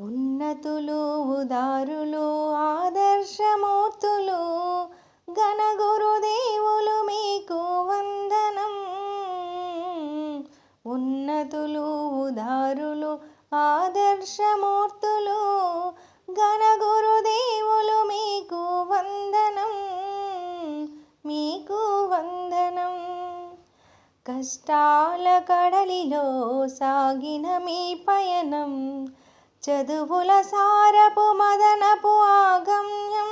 ఉన్నతులు ఉదారులు ఆదర్శమూర్తులు గణగురుదేవులు మీకు వందనం. ఉన్నతులు ఉదారులు ఆదర్శమూర్తులు గణగురుదేవులు మీకు వందనం. మీకు వందనం. కష్టాల కడలిలో సాగిన మీ పయనం. చదువుల సారపు మదనపు ఆగమ్యం.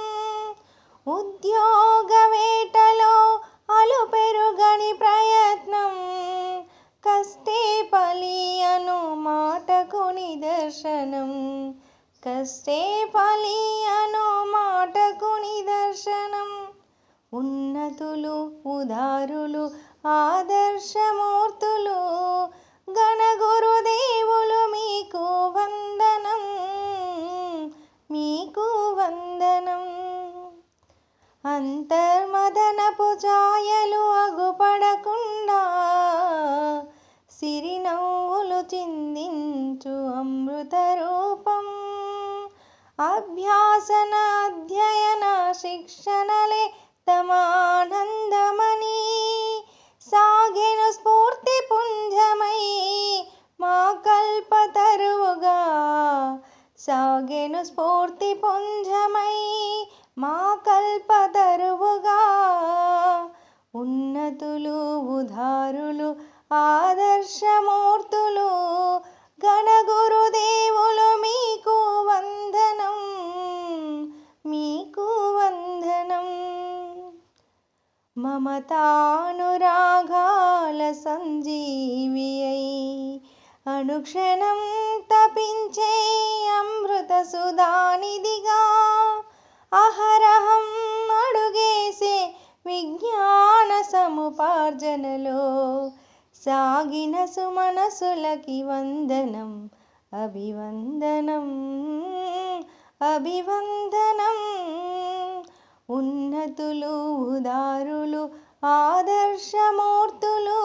ఉద్యోగ వేటలో అలు పెరుగని ప్రయత్నం. కష్టే పలి అను మాటకు నిదర్శనం. కష్టే పలి అను మాటకు నిదర్శనం. ఉన్నతులు ఉదారులు ఆదర్శమూర్తులు. అంతర్మదనపు జాయలు అగుపడకుండా సిరినవ్వులు చిందించు అమృత రూపం. అభ్యాసన అధ్యయన శిక్షణలే తమానందమని. సాగిన స్ఫూర్తి పుంజమై మా కల్పతరువుగా సాగెను స్ఫూర్తి పుంజమై మా కల్పతరువుగా ఉన్నతులు ఉదారులు ఆదర్శమూర్తులు గణగురుదేవులు మీకు వందనం మీకు వందనం. మమతానురాగాల సంజీవి అయి అనుక్షణం తపించే అమృత సుధానిదిగా యోజనలో సాగిన సుమనసులకి వందనం అభివందనం అభివందనం. ఉన్నతులు ఉదారులు ఆదర్శమూర్తులు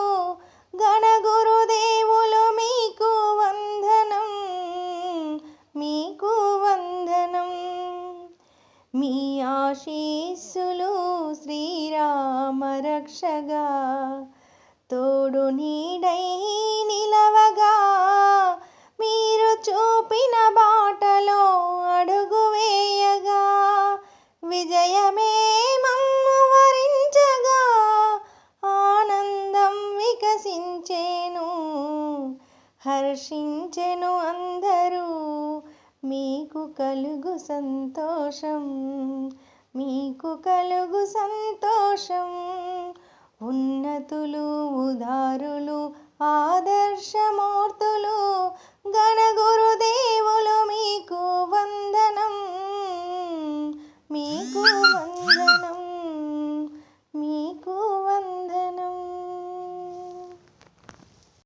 శిష్యులు శ్రీరామ రక్షగా. తోడు నీడై నిలవగా. మీరు చూపిన బాటలో అడుగు వేయగా. విజయమే మమ్ము వరించగా. ఆనందం వికసించేను హర్షించెను అందరూ. మీకు కలుగు సంతోషం. మీకు కలుగు సంతోషం. ఉన్నతులు ఉదారులు ఆదర్శమూర్తులు గణ